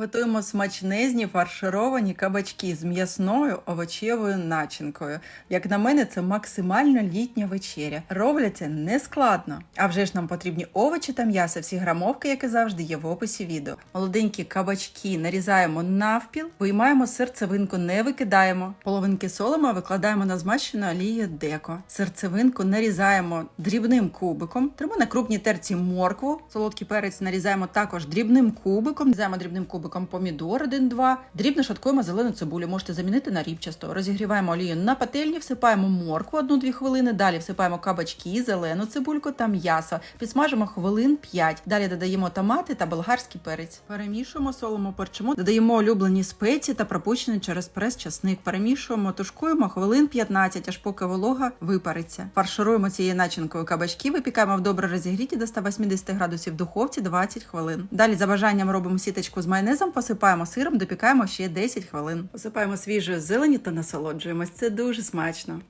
Готуємо смачнезні фаршировані кабачки з м'ясною овочевою начинкою. Як на мене, це максимально літня вечеря. Робляться нескладно. А вже ж нам потрібні овочі та м'ясо. Всі грамовки, як і завжди, є в описі відео. Молоденькі кабачки нарізаємо навпіл, виймаємо серцевинку, не викидаємо. Половинки солимо, викладаємо на змащену олією деко. Серцевинку нарізаємо дрібним кубиком. Тримо на крупній терці моркву. Солодкий перець нарізаємо також дрібним кубиком. Нарізаємо дрібним кубиком помідор 1-2. Дрібно шаткуємо зелену цибулю. Можете замінити на рібчасто. Розігріваємо олію на пательні, всипаємо моркву 1-2 хвилини. Далі всипаємо кабачки, зелену цибульку та м'ясо. Підсмажимо хвилин 5. Далі додаємо томати та болгарський перець. Перемішуємо, солимо, перчимо. Додаємо улюблені спеції та пропущений через прес часник. Перемішуємо, тушкуємо хвилин 15, аж поки волога випариться. Фаршируємо цією начинкою кабачки, випікаємо в добре розігріті до 180 градусів духовці 20 хвилин. Далі за бажанням робимо сіточку з майонезом, посипаємо сиром, допікаємо ще 10 хвилин. Посипаємо свіжою зелені та насолоджуємось. Це дуже смачно.